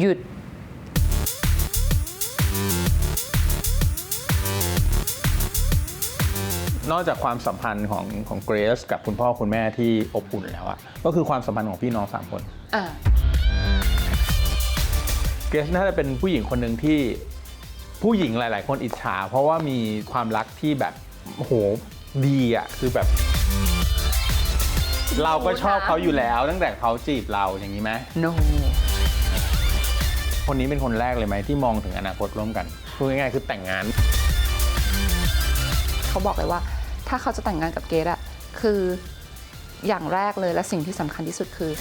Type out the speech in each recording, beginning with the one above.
หยุด นอกจากความสัมพันธ์ของของเกรซกับคุณพ่อคุณแม่ที่อบอุ่นแล้วอะก็คือความสัมพันธ์ของพี่น้องสามคนอะเกรซน่าจะเป็นผู้หญิงคนหนึ่งที่ผู้หญิงหลาย ๆ คนอิจฉา เพราะว่ามีความรักที่แบบโอ้โหดีอะคือแบบ เราก็ชอบเขาอยู่แล้วตั้งแต่เขาจีบเราอย่างนี้ไหมโน คนนี้เป็นคนแรกเลยไหมที่มองถึงอนาคตร่วมกันพูดง่ายๆคือแต่งงาน เขาบอกเลยว่า ถ้าเขาจะแต่งงานกับเกดอะคืออย่างแรกเลยและสิ่งที่สำคัญที่สุดคือ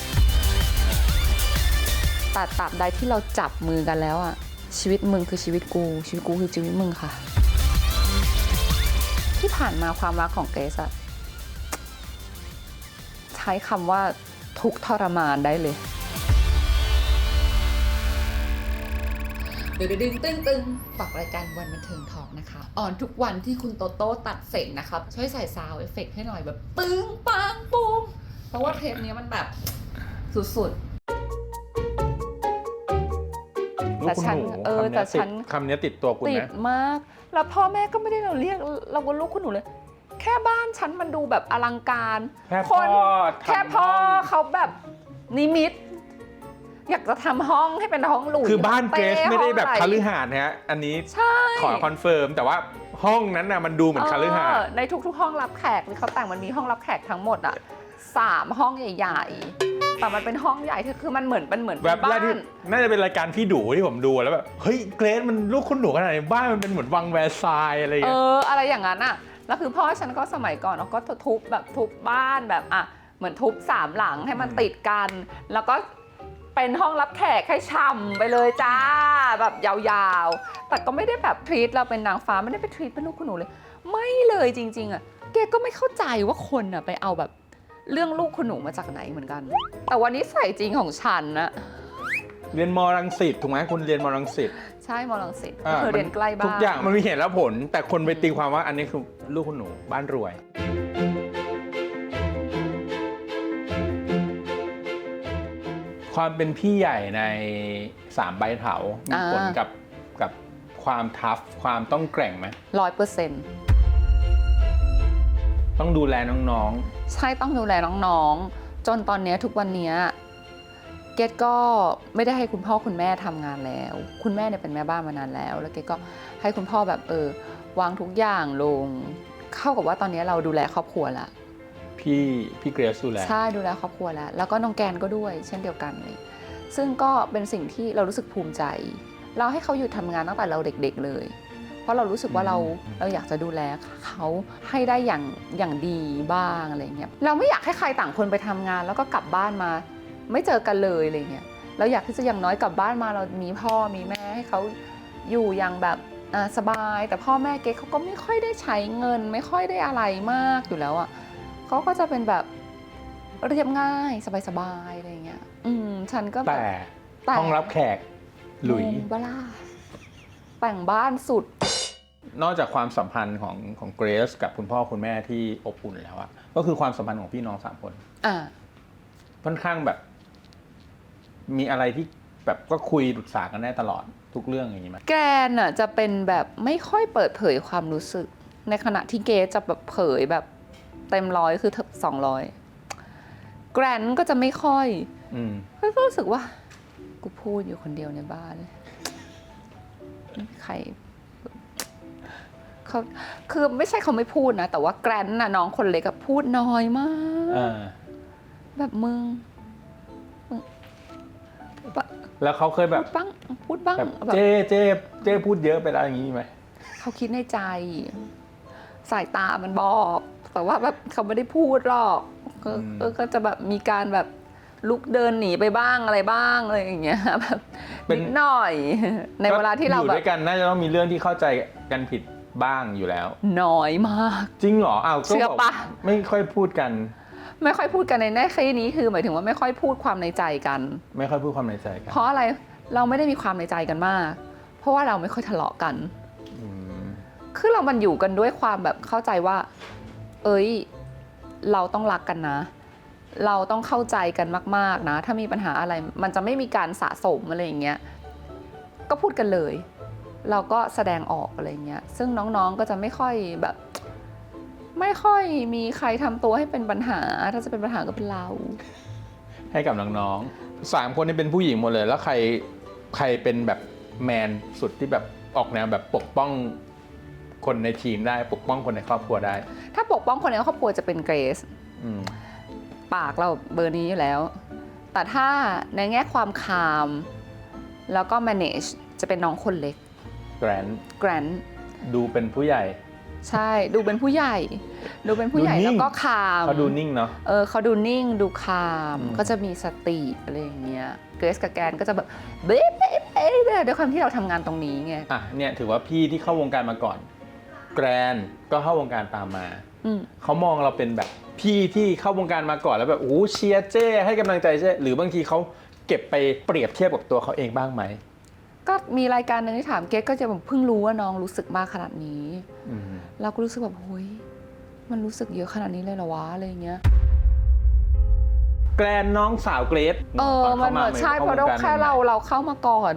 แต่ตราบใดที่เราจับมือกันแล้วอะชีวิตมึงคือชีวิตกู ชีวิตกูคือชีวิตมึงค่ะ ที่ผ่านมาความรักของเกรซอะใช้คำว่าทุกทรมานได้เลย ดึงดึงตึ้งตึ้งฝากรายการวันบันเทิงทองนะคะ ออนทุกวันที่คุณโตโต้ตัดเสร็จนะครับ ช่วยใส่ซาวด์เอฟเฟกต์ให้หน่อยแบบปึ้งปังปุ้งเพราะว่าเทปนี้มันแบบสุดๆแต่ฉันลูกคุณหนูเออคำนี้ยแต่ฉันติดคำนี้ติดตัวคุณติไหมดมาก แล้วพ่อแม่ก็ไม่ได้เราเรียกเราก็ลูกคุณหนูเลยแค่บ้านฉันมันดูแบบอลังการแค่คพ่อนแค่ทำพ่อห้องเขาแบบนิมิต อยากจะทำห้องให้เป็นห้องหรูคือบ้านเกรซไม่ได้แบบห้องคอะรฤหาสน์นะฮะ อันนี้ใช่ขอคอนเฟิร์ม แต่ว่าห้องนั้นน่ะมันดูเหมือนคฤหาสเอน์อในทุกๆ ห้องรับแขกที่เขาแต่งมันมีห้องรับแขกทั้งหมดอะสามห้องใหญ่ๆ แต่มันเป็นห้องใหญ่ที่คือมันเหมือนมันเหมือนแบบเป็นแรบ้ากที่น น่าจะเป็นรายการพี่ดูที่ผมดูแล้วแบบเฮ้ยเกรซมันลูกคุณหนูขนาดไหนบ้านมันเป็นเหมือนวังแวร์ซายอะไรอย่างเอเงี้ย ออะไรอย่างนั้นอะ แล้วคือพ่อฉันก็สมัยก่อนเขาก็ทุบแบบทุบบ้านแบบอะเหมือนทุบสามหลังให้มันติดกัน แล้วก็ เป็นห้องรับแขกให้ช่ำไปเลยจ้า แบบยาวๆ แต่ก็ไม่ได้แบบทรีตเราเป็นนางฟ้าไม่ได้ไปทรีตเป็นลูกคุณหนูเลย ไม่เลยจริง ๆอะแกก็ไม่เข้าใจว่าคนอะไปเอาแบบเรื่องลูกคุณหนูมาจากไหนเหมือนกัน แต่วันนี้ใส่จริงของฉันนะเรียนมรังสิตถูกไหมคุณเรียนมรังสิตใช่มอลังสิตอ่าเธอเรียนใกล้บ้านทุกอย่างมันมีเหตุและผล แต่คนไปตีความว่าอันนี้คือลูกคุณหนูบ้านรวย ความเป็นพี่ใหญ่ในสามใบเถามีผลกับกับความทัฟความต้องแกร่งไหมร้อยเปอร์เซ็นต์ต้องดูแลน้องใช่ต้องดูแลน้องๆ จนตอนเนี้ยทุกวันเนี้ยเกดก็ไม่ได้ให้คุณพ่อคุณแม่ทำงานแล้ว คุณแม่เนี่ยเป็นแม่บ้านมานานแล้ว แล้วเกดก็ให้คุณพ่อแบบเออวางทุกอย่างลง เข้ากับว่าตอนเนี้ยเราดูแลครอบครัวละๆ พี่พี่เกรซดูแล ใช่ดูแลครอบครัวแล้ว แล้วก็น้องแกนก็ด้วย เช่นเดียวกันเลยซึ่งก็เป็นสิ่งที่เรารู้สึกภูมิใจ เราให้เขาหยุดทำงานตั้งแต่เราเด็กๆเลย เพราะเรารู้สึกว่าเราเราอยากจะดูแลเขาให้ได้อย่างอย่างดีบ้างอะไรเงี้ยเราไม่อยากให้ใครต่างคนไปทำงาน แล้วก็กลับบ้านมา ไม่เจอกันเลยอะไรเงี้ยเราอยากที่จะอย่างน้อยกลับบ้านมาเรามีพ่อมีแม่ให้เขาอยู่อย่างแบบอ่าสบาย แต่พ่อแม่เก๊เขาก็ไม่ค่อยได้ใช้เงิน ไม่ค่อยได้อะไรมากอยู่แล้วอะ เขาก็จะเป็นแบบเรียบง่ายสบายๆอะไรเงี้ย อืม ฉันก็แบบ แต่แต่ ห้องรับแขกหลุย งงปะล่ะแต่งบ้านสุด นอกจากความสัมพันธ์ของของเกรซกับคุณพ่อคุณแม่ที่อบอุ่นแล้วอะก็คือความสัมพันธ์ของพี่น้องสามคน อ่า ค่อนข้างแบบ มีอะไรที่แบบก็คุยปรึกษากันได้ตลอดทุกเรื่องอย่างนี้ไหมแกรนอะจะเป็นแบบไม่ค่อยเปิดเผยความรู้สึก ในขณะที่เกรซจะแบบเผยแบบ เต็มร้อยคือสองร้อยแกรนก็จะไม่ค่อยอืมก็รู้สึกว่า กูพูดอยู่คนเดียวในบ้านเลยไม่มีใครเขาคือไม่ใช่เขาไม่พูดนะ แต่ว่าแกรนน่ะน้องคนเล็กอะพูดน้อยมาก อ่าแบบมึงมึงปะแล้วเขาเคยแบพูบดบ้างพูดบ้างแบบแบบเจ้เจ้เจ้พูดเยอะไปแล้วอย่างนี้ไหมเขาคิดในใจ สายตามันบอก แต่ว่าแบบเขาไม่ได้พูดหรอกก็เออก็จะแบบมีการแบบลุกเดินหนีไปบ้างอะไรบ้างอะไรอย่างเงี้ยแบบนิดหน่อย ในเวลาที่เราอยู่แบด้บวยกันน่าจะต้องมีเรื่องที่เข้าใจกันผิดบ้างอยู่แล้ว น้อยมาก จริงเหรออ้าวก็เชื่อปะบอกไม่ค่อยพูดกัน ไม่ค่อยพูดกันในแน่แค่นี้คือ หมายถึงว่าไม่ค่อยพูดความในใจกัน ไม่ค่อยพูดความในใจกันเพราะอะไรเราไม่ได้มีความในใจกันมาก เพราะว่าเราไม่ค่อยทะเลาะกัน อืมคือเรามันอยู่กันด้วยความแบบเข้าใจว่า เอ้ย เราต้องรักกันนะ เราต้องเข้าใจกันมาก ๆนะ ถ้ามีปัญหาอะไร มันจะไม่มีการสะสมอะไรอย่างเงี้ย ก็พูดกันเลย เราก็แสดงออกอะไรเงี้ย ซึ่งน้องๆก็จะไม่ค่อยแบบ ไม่ค่อยมีใครทำตัวให้เป็นปัญหา ถ้าจะเป็นปัญหาก็เป็นเรา ให้กับน้องๆสามคนนี้เป็นผู้หญิงหมดเลย แล้วใครใครเป็นแบบแมนสุดที่แบบออกแนวแบบปกป้อง คนในทีมได้ปกป้องคนในครอบครัวได้ ถ้าปกป้องคนในครอบครัวจะเป็นเกรซอืมปากเราเบอร์นี้อยู่แล้ว แต่ถ้าในแง่ความคาม แล้วก็ manage จะเป็นน้องคนเล็กแกรน Grant ดูเป็นผู้ใหญ่ ใช่ดูเป็นผู้ใหญ่ ดูเป็นผู้ใหญ่ดูนิ่แล้วงก็คามเขาดูนิ่งเนาะ เออเขาดูนิ่งดูคามอืม ก็จะมีสติอะไรอย่างเงี้ยเกรซกับแกนก็จะแบบเบ๊ะเบ๊ะเบ๊ะเบ๊ะด้วยความที่เราทำงานตรงนี้ไง อะเนี่ยถือว่าพี่ที่เข้าวงการมาก่อน แกรนก็เข้าวงการตามมาอืม เขามองเราเป็นแบบพี่ที่เข้าวงการมาก่อนแล้วแบบโอ้โหเชียร์เจ้ให้กำลังใจเจ้หรือบางทีเขาเก็บไปเปรียบเทียบกับตัวเขาเองบ้างไหมก็มีรายการหนึงที่ถามเกรซก็จะแบบเพิ่งรู้ว่าน้องรู้สึกมากขนาดนี้ อืมเราก็รู้สึกแบบเฮ้ยมันรู้สึกเยอะขนาดนี้เลยเหรอวะอะไรอย่างเงี้ย แกรนน้องสาวเกรซเออ ตมันเหมือนใช่เพราะเราข้วงกแค่ใหม่ๆเราเราเข้ามาก่อน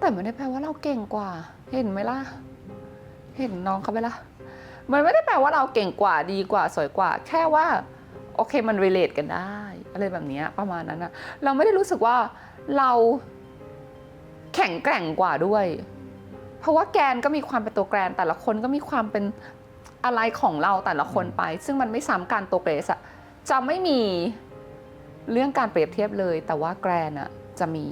แต่ไม่ได้แปลว่าเราเก่งกว่า เห็นไหมล่ะ เห็นน้องเขาไหมล่ะมันไม่ได้แปลว่าเราเก่งกว่าดีกว่าสวยกว่า แค่ว่าโอเคมัน relate กันได้ อะไรแบบนี้ประมาณนั้นนะเราไม่ได้รู้สึกว่าเราแข็งแกร่งกว่าด้วย เพราะว่าแกนก็มีความเป็นตัวแกรนแต่ละคนก็มีความเป็นอะไรของเราแต่ละคนไป ซึ่งมันไม่ซ้ำกันตัวเกรซอะจะไม่มีเรื่องการเปรียบเทียบเลย แต่ว่าแกรนอะจะมี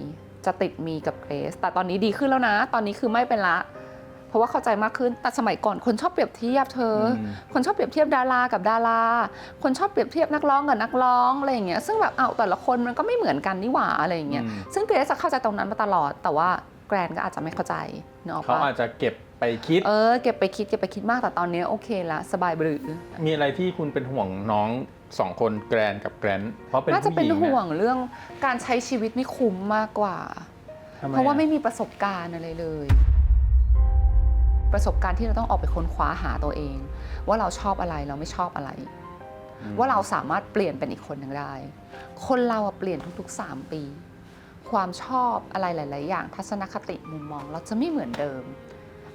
จะติดมีกับเกรซแต่ตอนนี้ดีขึ้นแล้วนะ ตอนนี้คือไม่เป็นละ เพราะว่าเข้าใจมากขึ้นแต่สมัยก่อนคนชอบเปรียบเทียบเธออมคนชอบเปรียบเทียบดารากับดารา คนชอบเปรียบเทียบนักร้องกับนักร้องอะไรอย่างเงี้ยซึ่งแบบเอาวแต่ละคนมันก็ไม่เหมือนกันนี่หว่าอะไรอย่างเงี้ยอืมซึ่งเกรซจะเข้าใจตรงนั้นมาตลอด แต่ว่าแกรนก็อาจจะไม่เข้าใจเนกอะเขาปะอาจจะเก็บไปคิด เออเก็บไปคิดเก็บไปคิดมากแต่ตอนนี้โอเคละสบายบรือมีอะไรที่คุณเป็นห่วงน้องสองคนแกรนกับแกรนเพราะเป็นน่าจะผู้เป็นหญิงห่วงอะเรื่องการใช้ชีวิตไม่คุ้มมากกว่าทำไมเพราะว่าอไม่มีประสบการณ์อะไรเลย ประสบการณ์ที่เราต้องออกไปค้นคว้าหาตัวเอง ว่าเราชอบอะไรเราไม่ชอบอะไรอืมว่าเราสามารถเปลี่ยนเป็นอีกคนหนึ่งได้ คนเราอะเปลี่ยนทุกๆ 3 ปี ความชอบอะไรหลาย ๆ อย่าง ทัศนคติมุมมองเราจะไม่เหมือนเดิม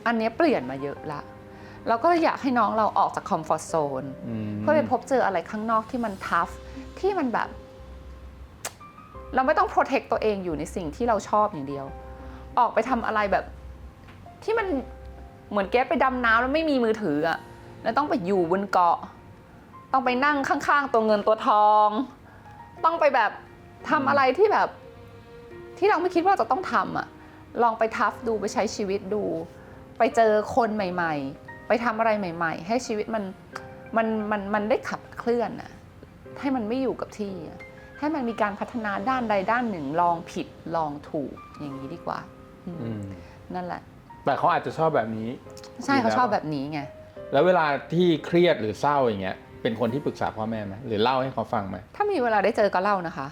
อันเนี้ยเปลี่ยนมาเยอะละเราก็เลยอยากให้น้องเราออกจากคอมฟอร์ z โซนมเพื่อไปพบเจออะไรข้างนอกที่มันทัฟที่มันแบบ เราไม่ต้องโปรเทคตัวเองอยู่ในสิ่งที่เราชอบอย่างเดียว ออกไปทำอะไรแบบที่มัน เหมือนแกไปดำน้ำแล้วไม่มีมือถืออะแล้วต้องไปอยู่บนเกาะ ต้องไปนั่งข้างๆตัวเงินตัวทอง ต้องไปแบบทำอะไรที่แบบ ที่เราไม่คิดว่าจะต้องทำอะลองไปทัฟดูไปใช้ชีวิตดู ไปเจอคนใหม่ ๆ ไปทำอะไรใหม่ ๆ ให้ชีวิตมันมันมันมันได้ขับเคลื่อนอะให้มันไม่อยู่กับที่อะให้มันมีการพัฒนาด้านใดด้านหนึ่งลองผิดลองถูกอย่างนี้ดีกว่าอืมอืมนั่นแหละ แต่เขาอาจจะชอบแบบนี้ ใช่ดีแล้วเขาชอบแบบนี้ไง แล้วเวลาที่เครียดหรือเศร้าอย่างเงี้ย เป็นคนที่ปรึกษาพ่อแม่ไหมหรือเล่าให้เขาฟังไหม ถ้ามีเวลาได้เจอก็เล่านะคะ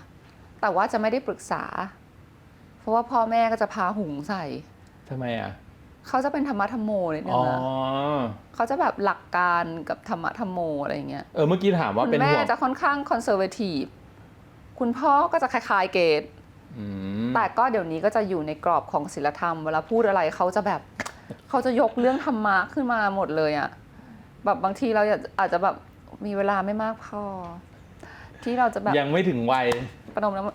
แต่ว่าจะไม่ได้ปรึกษา เพราะว่าพ่อแม่ก็จะพาหุงใส่ทำไมอะ เขาจะเป็นธรรมะธรรมโมนิดนึอ๋งออะเขาจะแบบหลักการกับธรรมะธรรมโมอะไรอย่างเงี้ย เออเมื่อกี้ถามว่าคุเป็นณแม่ห่วงจะค่อนข้างคอนเซอร์เวทีฟ คุณพ่อก็จะคล้ายๆเกต อืม แต่ก็เดี๋ยวนี้ก็จะอยู่ในกรอบของศีลธรรม เวลาพูดอะไรเขาจะแบบเขาจะยกเรื่องธรรมะขึ้นมาหมดเลยอะแบบบางทีเราอาจจะแบบมีเวลาไม่มากพอ ที่เราจะแบบยังไม่ถึงวัยประนมแล้ว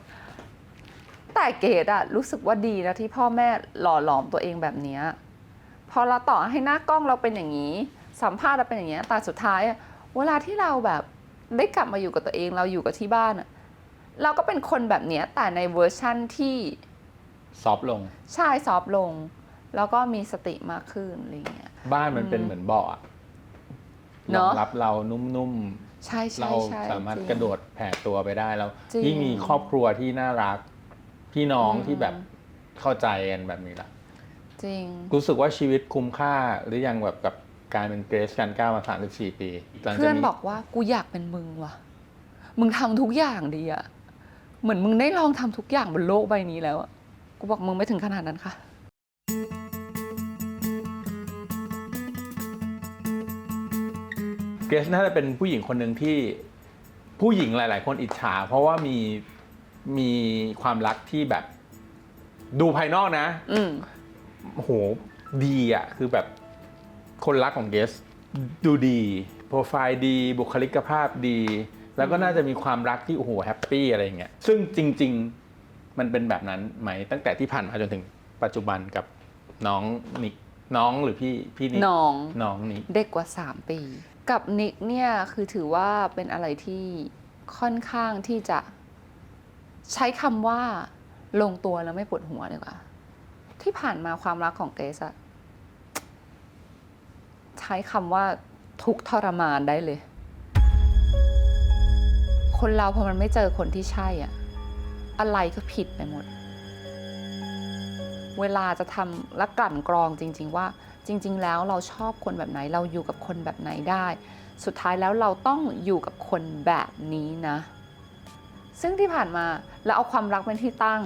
แต่เกดอะรู้สึกว่าดีนะที่พ่อแม่หล่อหลอมตัวเองแบบเนี้ยพอเราต่อให้หน้ากล้องเราเป็นอย่างนี้ สัมภาษณ์เราเป็นอย่างเงี้ยแต่สุดท้ายอะเวลาที่เราแบบได้กลับมาอยู่กับตัวเองเราอยู่กับที่บ้านอะ เราก็เป็นคนแบบเนี้ยแต่ในเวอร์ชั่นที่ซอฟต์ลง ใช่ซอฟต์ลง แล้วก็มีสติมากขึ้นอะไรเงี้ย บ้านมันเป็นอืมเหมือนเบาะอะเนรออะงรับเรานุ่มๆใช่ใช่เราใช่สามารถจงกระโดดแผ่ตัวไปได้แล้วจริงยิ่งมีครอบครัวที่น่ารัก พี่น้องอืม ที่แบบเข้าใจกันแบบนี้ละจริง รู้สึกว่าชีวิตคุ้มค่าหรือยังแบบกับการเป็นเกรซกันก้าวมา 34 ปีหลังจากเพื่อนบอกว่ากูอยากเป็นมึงว่ะ มึงทำทุกอย่างดีอะ เหมือนมึงได้ลองทำทุกอย่างบนโลกใบนี้แล้วอะกูบอกมึงไม่ถึงขนาดนั้นค่ะ เกรซน่าจะเป็นผู้หญิงคนหนึ่งที่ผู้หญิงหลาย ๆ คนอิจฉา เพราะว่ามีมีความรักที่แบบ ดูภายนอกนะอืมโอ้โหดีอะ คือแบบคนรักของเกสดูดี โปรไฟล์ดี บุคลิกภาพดี แล้วก็น่าจะมีความรักที่โอ้โหแฮปปี้อะไรอย่างเงี้ยซึ่งจริง ๆมันเป็นแบบนั้นไหมตั้งแต่ที่ผ่านมาจนถึงปัจจุบันกับน้องนิกน้องหรือพี่พี่นิกน้องน้องนิกเด็กกว่า 3 ปี กับนิกเนี่ยคือถือว่าเป็นอะไรที่ค่อนข้างที่จะใช้คำว่าลงตัวแล้วไม่ปวดหัวดีกว่า ที่ผ่านมาความรักของเกรซอะใช้คำว่าทุกข์ทรมานได้เลย คนเราพอมันไม่เจอคนที่ใช่อะอะไรก็ผิดไปหมด เวลาจะทำและกลั่นกรองจริง ๆ ว่า จริง ๆ แล้วเราชอบคนแบบไหน เราอยู่กับคนแบบไหนได้ สุดท้ายแล้วเราต้องอยู่กับคนแบบนี้นะ ซึ่งที่ผ่านมาเราเอาความรักเป็นที่ตั้ง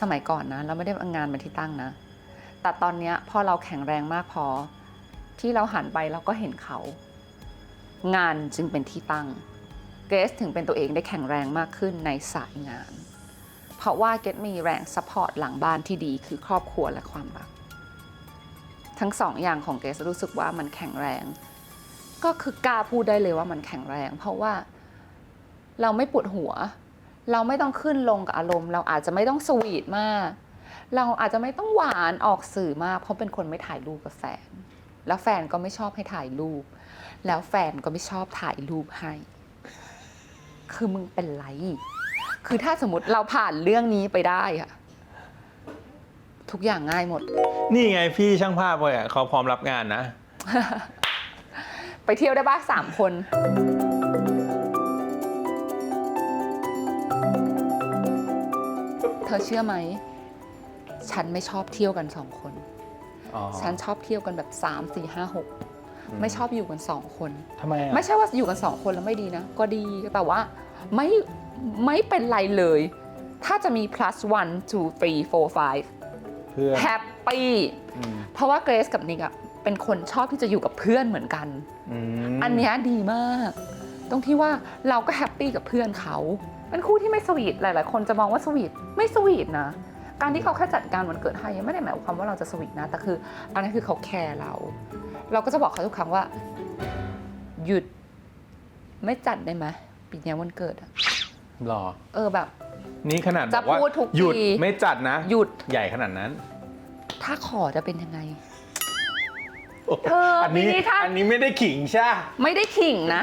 สมัยก่อนนะ เราไม่ได้เอางานเป็นที่ตั้งนะ แต่ตอนนี้พอเราแข็งแรงมากพอที่เราหันไปเราก็เห็นเขา งานจึงเป็นที่ตั้ง เกรซถึงเป็นตัวเองได้แข็งแรงมากขึ้นในสายงาน เพราะว่าเกรซมีแรงซัพพอร์ตหลังบ้านที่ดีคือครอบครัวและความรัก ทั้งสองอย่างของเกรซรู้สึกว่ามันแข็งแรง ก็คือกล้าพูดได้เลยว่ามันแข็งแรง เพราะว่าเราไม่ปวดหัว เราไม่ต้องขึ้นลงกับอารมณ์ เราอาจจะไม่ต้องสวีทมาก เราอาจจะไม่ต้องหวานออกสื่อมาก เพราะเป็นคนไม่ถ่ายรูปกับแฟน แล้วแฟนก็ไม่ชอบให้ถ่ายรูป แล้วแฟนก็ไม่ชอบถ่ายรูปให้ คือมึงเป็นไร คือถ้าสมมติเราผ่านเรื่องนี้ไปได้อะทุกอย่างง่ายหมด นี่ไงพี่ช่างภาพเลยอะเขาพร้อมรับงานนะ ไปเที่ยวได้บ้างสามคน เธอเชื่อไหม ฉันไม่ชอบเที่ยวกันสองคน อ๋อ ฉันชอบเที่ยวกันแบบสามสี่ห้าหก ไม่ชอบอยู่กันสองคนทำไมอะไม่ใช่ว่าอยู่กันสองคนแล้วไม่ดีนะ ก็ดีแต่ว่าไม่ไม่เป็นไรเลย ถ้าจะมี plus one two three four five เพื่อน happy อืมเพราะว่าเกรซกับนิกอะเป็นคนชอบที่จะอยู่กับเพื่อนเหมือนกันอืมอันเนี้ยดีมาก ตรงที่ว่าเราก็แฮปปี้กับเพื่อนเขาเป็นคู่ที่ไม่สวีทหลาย ๆ คนจะมองว่าสวีทไม่สวีทนะ การที่เขาแค่จัดการวันเกิดให้ยังไม่ได้หมายความว่าเราจะสวีทนะแต่คือ อันนั้นคือเขาแคร์เรา เราก็จะบอกเขาทุกครั้งว่า หยุดไม่จัดได้ไหมปีเนี้ยวันเกิดอะหรอ เออแบบ นี่ขนาดบจะอกว่าพูดทุกหยุดทีไม่จัดนะหยุดใหญ่ขนาดนั้นถ้าขอจะเป็นยังไงเธออันนี้ปีนี้ถ้าอันนี้ไม่ได้ขิงใช่ปะไม่ได้ขิงนะ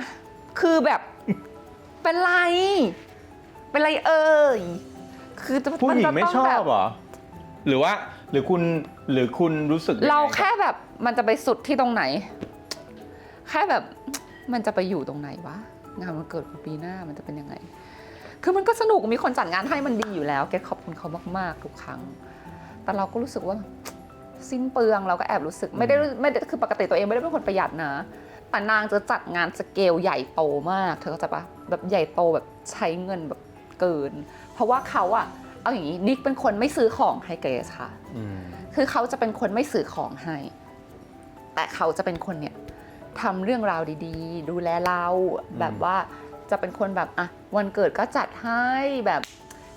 คือแบบ เป็นไร เป็นไรเอ่ยคือจะผู้หญิงนจะไม่ต้ชอแบบเหรอ หรือว่า หรือคุณหรือคุณรู้สึกยังไงเราแค่แบบมันจะไปสุดที่ตรงไหน แค่แบบมันจะไปอยู่ตรงไหนวะงานมันเกิดปีหน้ามันจะเป็นยังไง คือมันก็สนุกมีคนจัดงานให้มันดีอยู่แล้วแกขอบคุณเขามากๆทุกครั้ง แต่เราก็รู้สึกว่าสิ้นเปลืองเราก็แอบรู้สึกไม่ได้ไม่ได้คือปกติตัวเองไม่ได้เป็นคนประหยัดนะ แต่นางจะจัดงานสเกลใหญ่โตมาก เธอเข้าใจปะแบบใหญ่โตแบบใช้เงินแบบเกิน เพราะว่าเขาอะ เอาอย่างนี้นิกเป็นคนไม่ซื้อของให้เกรซค่ะ อืมคือเขาจะเป็นคนไม่ซื้อของให้ แต่เขาจะเป็นคนเนี่ยทำเรื่องราวดีๆ ดูแลเราแบบว่าจะเป็นคนแบบอะวันเกิดก็จัดให้แบบ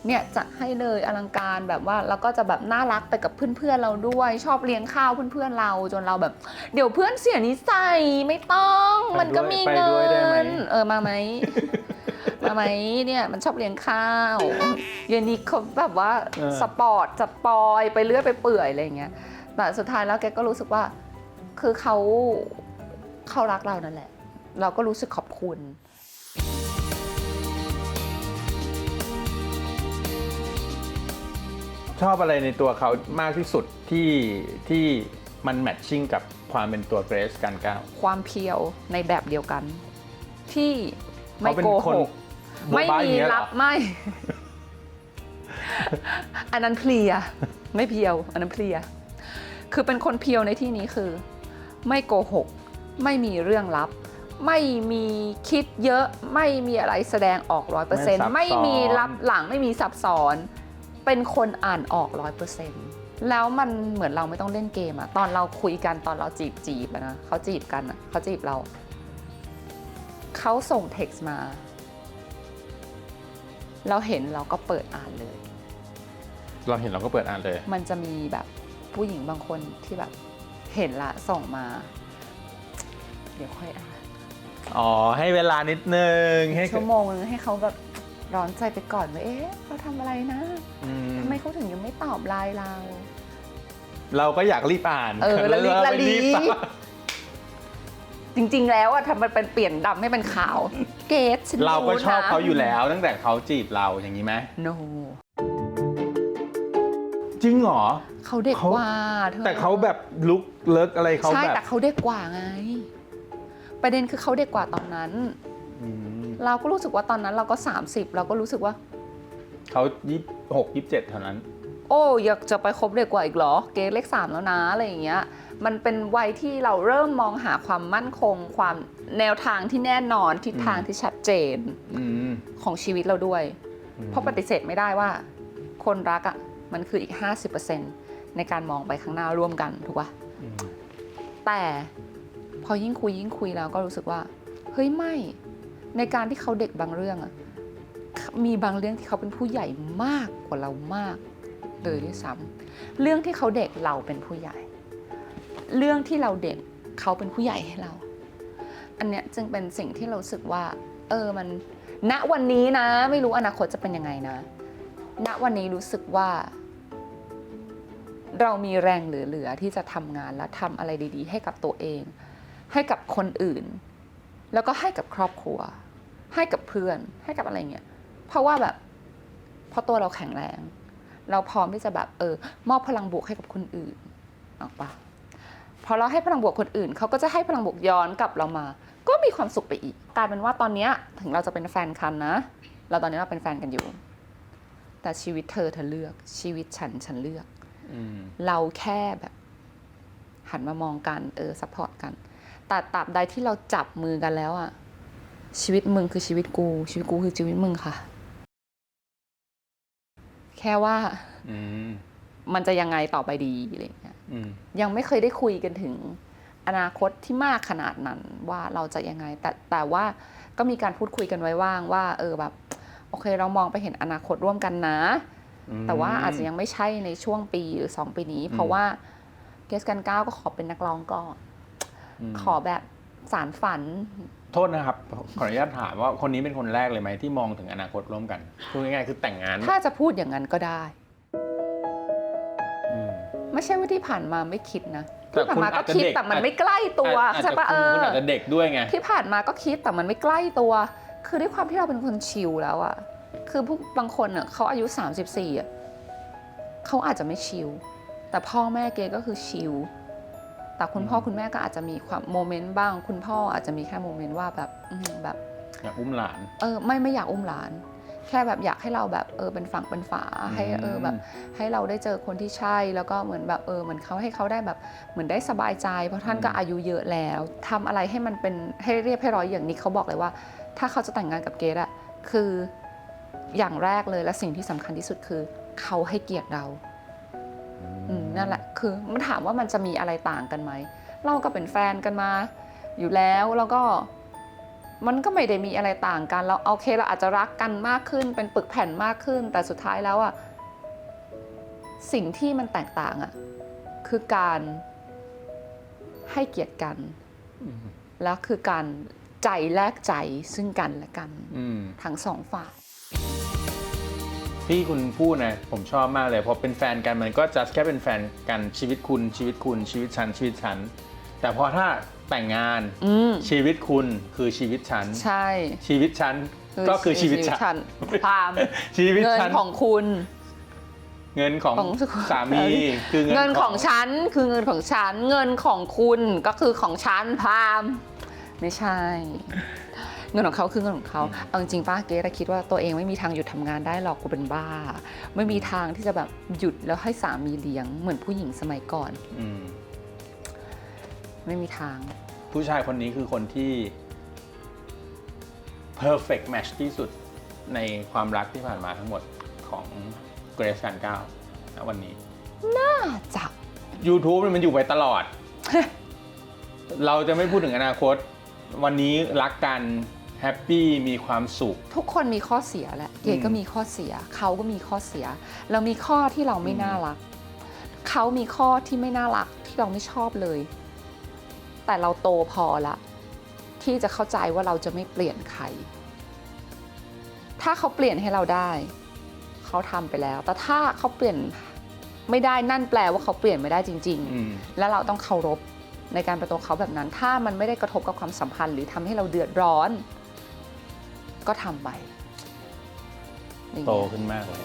เนี่ยจัดให้เลยอลังการแบบว่าแล้วก็จะแบบน่ารักไปกับเพื่อนๆเราด้วย ชอบเลี้ยงข้าวเพื่อนๆเราจนเราแบบ เดี๋ยวเพื่อนเสียนิสัยไม่ต้องมันก็มีเงินเออมาไหมมาไหมเนี่ยมันชอบเลี้ยงข้าวเย็นนี้เขาแบบว่าสปอร์ตสปอยไปเรื่อยไปเปื่อยอะไรอย่างเงี้ยแต่สุดท้ายแล้วแกก็รู้สึกว่าคือเขาเขารักเรานั่นแหละ เราก็รู้สึกขอบคุณ ชอบอะไรในตัวเขามากที่สุดที่ที่มันแมทชิ่งกับความเป็นตัวเกรซกันก้าวความเพียวในแบบเดียวกัน ที่ไม่เขาเป็นโกคหนกโบ๊ะไม่บ้าอมีย่างเงี้ยเหรลัอบไม่ อันนั้นเพลีย ไม่เพียว อันนั้นเพลีย คือเป็นคนเพียวในที่นี้คือ ไม่โกหก ไม่มีเรื่องลับ ไม่มีคิดเยอะ ไม่มีอะไรแสดงออกร้อยเปอร์เซ็นต์ไม่มีลับหลังไม่มีซับซ้อน เป็นคนอ่านออกร้อยเปอร์เซ็นต์แล้วมันเหมือนเราไม่ต้องเล่นเกมอะตอนเราคุยกันตอนเราจีบจีบอะนะเขาจีบกันอะเขาจีบเรา เขาส่งเท็กซ์มา เราเห็นเราก็เปิดอ่านเลย เราเห็นเราก็เปิดอ่านเลย มันจะมีแบบผู้หญิงบางคนที่แบบเห็นละส่งมา เดี๋ยวค่อยอ่านอ๋อ ให้เวลานิดนึงให้ชั่วโมงนึงให้เขาแบบ ร้อนใจไปก่อนว่าเอ๊ะเขาทำอะไรนะอืมทำไมเขาถึงยังไม่ตอบไลน์เรา เราก็อยากรีบอ่านเออละลิกละลีเราไม่รีบอ่านจริง ๆ แล้วอะทำมันเป็นเปลี่ยนดำให้เป็นขาว เกตฉันเราก็ชอบนะเขาอยู่แล้ว ตั้งแต่เขาจีบเราอย่างนี้ไหมโนจริงเหรอ เขาเด็กเขา กว่าธอแต่เขาแบบลุกเลิกอะไรเขาใช่แบบแต่เขาเด็กกว่าไง ประเด็นคือเขาเด็กกว่าตอนนั้น อืม เราก็รู้สึกว่าตอนนั้นเราก็ 30 เราก็รู้สึกว่า เขายี่หกยี่สิบเจ็ดเท่านั้น โอ้อยากจะไปคบเด็กกว่าอีกเหรอ เกรดเลขสามแล้วนะอะไรอย่างเงี้ย มันเป็นวัยที่เราเริ่มมองหาความมั่นคง ความแนวทางที่แน่นอนทิศทางที่ชัดเจนอืมของชีวิตเราด้วยอืมเพราะปฏิเสธไม่ได้ว่า คนรักอะ่ะมันคืออีก 50%ในการมองไปข้างหน้าร่วมกันถูกปะอืมแต่พอยิ่งคุยยิ่งคุยแล้วก็รู้สึกว่า เฮ้ยไม่ ในการที่เขาเด็กบางเรื่องอะมีบางเรื่องที่เขาเป็นผู้ใหญ่มากกว่าเรามากเลยด้วยซ้ำเรื่องที่เขาเด็กเราเป็นผู้ใหญ่ เรื่องที่เราเด็กเขาเป็นผู้ใหญ่ให้เรา อันเนี้ยจึงเป็นสิ่งที่เราสึกว่า เออมันณวันนี้นะ ไม่รู้อนาคตจะเป็นยังไงนะ ณวันนี้รู้สึกว่า เรามีแรงเหลือๆที่จะทำงานและทำอะไรดี ๆ ให้กับตัวเอง ให้กับคนอื่น แล้วก็ให้กับครอบครัว ให้กับเพื่อน ให้กับอะไรเงี้ย เพราะว่าแบบเพราะตัวเราแข็งแรง เราพร้อมที่จะแบบเออ มอบพลังบวกให้กับคนอื่นออกปะพอเราให้พลังบวกคนอื่นเขาก็จะให้พลังบวกย้อนกลับเรามา ก็มีความสุขไปอีกกลายเป็นว่าตอนเนี้ยถึงเราจะเป็นแฟนกันนะ เราตอนนี้เราเป็นแฟนกันอยู่ แต่ชีวิตเธอเธอเลือกชีวิตฉันฉันเลือกอืมเราแค่แบบ หันมามองกันเออซัพพอร์ตกัน แต่ตราบใดที่เราจับมือกันแล้วอะชีวิตมึงคือชีวิตกู ชีวิตกูคือชีวิตมึงค่ะ แค่ว่าอืมมันจะยังไงต่อไปดีอะไรอย่างเงี้ยอืมยังไม่เคยได้คุยกันถึง อนาคตที่มากขนาดนั้นว่าเราจะยังไง แต่แต่ว่าก็มีการพูดคุยกันไว้ว่างว่า เออแบบ โอเคเรามองไปเห็นอนาคตร่วมกันนะ แต่ว่าอาจจะยังไม่ใช่ในช่วงปีหรือ2ปีนี้ เพราะว่าเกสกันก้าวก็ขอเป็นนักร้องก่อนม ขอแบบสารฝัน โทษนะครับ ขออนุญาตถามว่าคนนี้เป็นคนแรกเลยไหมที่มองถึงอนาคตร่วมกันพูดง่ายๆคือแต่งงาน ถ้าจะพูดอย่างนั้นก็ได้อืมไม่ใช่ว่าที่ผ่านมาไม่คิดนะแต่ที่ผ่านมาคุณอาก็จจะคิดเด็กแต่มันไม่ใกล้ตัวอาจใช่จะปะคุเอณคุณออาจจะเด็กด้วยไงที่ผ่านมาก็คิดแต่มันไม่ใกล้ตัว คือด้วยความที่เราเป็นคนชิลแล้วอะคือพวกบางคนอะเขาอายุ 34อะเขาอาจจะไม่ชิลแต่พ่อแม่เกก็คือชิล แต่คุณพ่ออืมคุณแม่ก็อาจจะมีความโมเมนต์บ้าง คุณพ่ออาจจะมีแค่โมเมนต์ว่าแบบอืมแบบอยากอุ้มหลานเออไม่ไม่อยากอุ้มหลาน แค่แบบอยากให้เราแบบเออเป็นฝั่งเป็นฝาให้เออแบบให้เราได้เจอคนที่ใช่แล้วก็เหมือนแบบเออเหมือนเขาให้เขาได้แบบเหมือนได้สบายใจ เพราะท่านก็อืมอายุเยอะแล้วทำอะไรให้มันเป็นให้เรียบให้ร้อยอย่างนี้เขาบอกเลยว่า ถ้าเขาจะแต่งงานกับเกดอะคืออย่างแรกเลยและสิ่งที่สำคัญที่สุดคือ เขาให้เกียรติเราอืม นั่นแหละ คือมันถามว่ามันจะมีอะไรต่างกันไหม เราก็เป็นแฟนกันมา อยู่แล้วแล้วก็มันก็ไม่ได้มีอะไรต่างกัน เราโอเคเราอาจจะรักกันมากขึ้น เป็นปึกแผ่นมากขึ้น แต่สุดท้ายแล้วอะสิ่งที่มันแตกต่างอะคือการให้เกียรติกันอืมแล้วคือการใจแลกใจซึ่งกันและกันอืมทั้งสองฝ่าย ที่คุณพูดนะผมชอบมากเลยพอเป็นแฟนกันมันก็จะแค่เป็นแฟนกันชีวิตคุณชีวิตคุณชีวิตฉันชีวิตฉัน แต่พอถ้าแต่งงานอืมชีวิตคุณคือชีวิตฉันใช่ชีวิตฉันก็คือชีวิตฉันความชีวิตเงินฉันของคุณ เงินของของ สามีคือเงินของฉันคือเงินของฉัน เงินของคุณก็คือของฉันพาม ไม่ใช่ เงินของเขาคือเงินของเขาเอาจริงๆป้าเกดคิดว่าตัวเองไม่มีทางหยุดทำงานได้หรอกกูเป็นบ้า ไม่มีทางที่จะแบบหยุดแล้วให้สามีเลี้ยงเหมือนผู้หญิงสมัยก่อนอืมไม่มีทาง ผู้ชายคนนี้คือคนที่ perfect match ที่สุดในความรักที่ผ่านมาทั้งหมดของเกรซการก้าวณวันนี้ น่าจะ YouTube เนี่ยมันอยู่ไปตลอด เราจะไม่พูดถึงอนาคต วันนี้รักกัน แฮปปี้มีความสุข ทุกคนมีข้อเสียแหละเกดก็มีข้อเสีย เขาก็มีข้อเสีย เรามีข้อที่เราไม่น่ารัก เขามีข้อที่ไม่น่ารักที่เราไม่ชอบเลย แต่เราโตพอละ ที่จะเข้าใจว่าเราจะไม่เปลี่ยนใคร ถ้าเขาเปลี่ยนให้เราได้ เขาทำไปแล้ว แต่ถ้าเขาเปลี่ยนไม่ได้นั่นแปลว่าเขาเปลี่ยนไม่ได้จริงๆอืมและเราต้องเคารพในการเป็นตัวเขาแบบนั้น ถ้ามันไม่ได้กระทบกับความสัมพันธ์ หรือทำให้เราเดือดร้อน ก็ทำไป โตขึ้นมากเลย